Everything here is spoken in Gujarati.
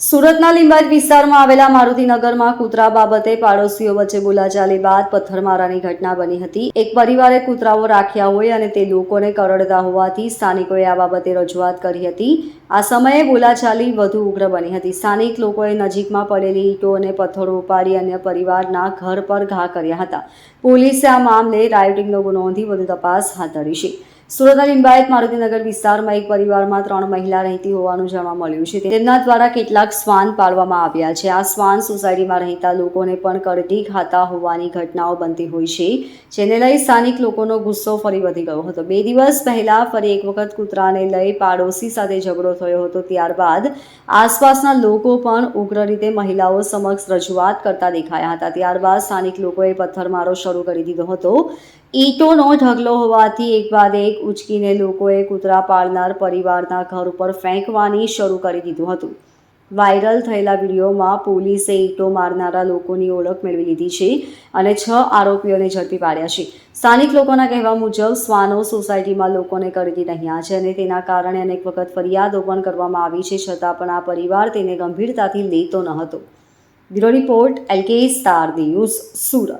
સુરતના લિંબાયત વિસ્તારમાં આવેલા મારુતિનગરમાં કૂતરા બાબતે પાડોશીઓ વચ્ચે બોલાચાલી બાદ પથ્થરમારાની ઘટના બની હતી. એક પરિવારે કૂતરાઓ રાખ્યા હોય અને તે લોકોને કરડતા હોવાથી સ્થાનિકોએ આ બાબતે રજૂઆત કરી હતી. આ સમયે બોલાચાલી વધુ ઉગ્ર બની હતી. સ્થાનિક લોકોએ નજીકમાં પડેલી ઈંટો અને પથ્થરો ઉપાડી અન્ય પરિવારના ઘર પર ઘા કર્યા હતા. પોલીસે આ મામલે રાયોટિંગનો ગુનો નોંધી વધુ તપાસ હાથ ધરી છે. સુરતના લિંબાયત મારુતિનગર વિસ્તારમાં એક પરિવારમાં ત્રણ મહિલા રહેતી હોવાનું જાણવા મળ્યું છે. તેમના દ્વારા કેટલાક શ્વાન પાળવામાં આવ્યા છે. આ શ્વાન સોસાયટીમાં રહેતા લોકોને પણ કરડી ખાતા હોવાની ઘટનાઓ બનતી હોય છે, જેને લઈ સ્થાનિક લોકોનો ગુસ્સો ફરી વધી ગયો હતો. બે દિવસ પહેલા ફરી એક વખત કૂતરાને લઈ પાડોશી સાથે ઝઘડો થયો હતો. ત્યારબાદ આસપાસના લોકો પણ ઉગ્ર રીતે મહિલાઓ સમક્ષ રજૂઆત કરતા દેખાયા હતા. ત્યારબાદ સ્થાનિક લોકોએ પથ્થરમારો શરૂ કરી દીધો હતો. ઈંટોનો ઢગલો હોવાથી એક બાદ એક ઉચકીને લોકોએ કૂતરા પાળનાર પરિવારના ઘર ઉપર ફેંકવાની શરૂ કરી દીધું હતું. વાયરલ થયેલા વિડીયોમાં પોલીસે ઈંટો મારનારા લોકોની ઓળખ મેળવી લીધી છે અને છ આરોપીઓને ઝડપી પાડ્યા છે. સ્થાનિક લોકોના કહેવા મુજબ શ્વાનો સોસાયટીમાં લોકોને કરડી રહ્યા છે અને તેના કારણે અનેક વખત ફરિયાદો પણ કરવામાં આવી છે, છતાં પણ આ પરિવાર તેને ગંભીરતાથી લેતો ન હતો. Bureau report, LK star news, Surat.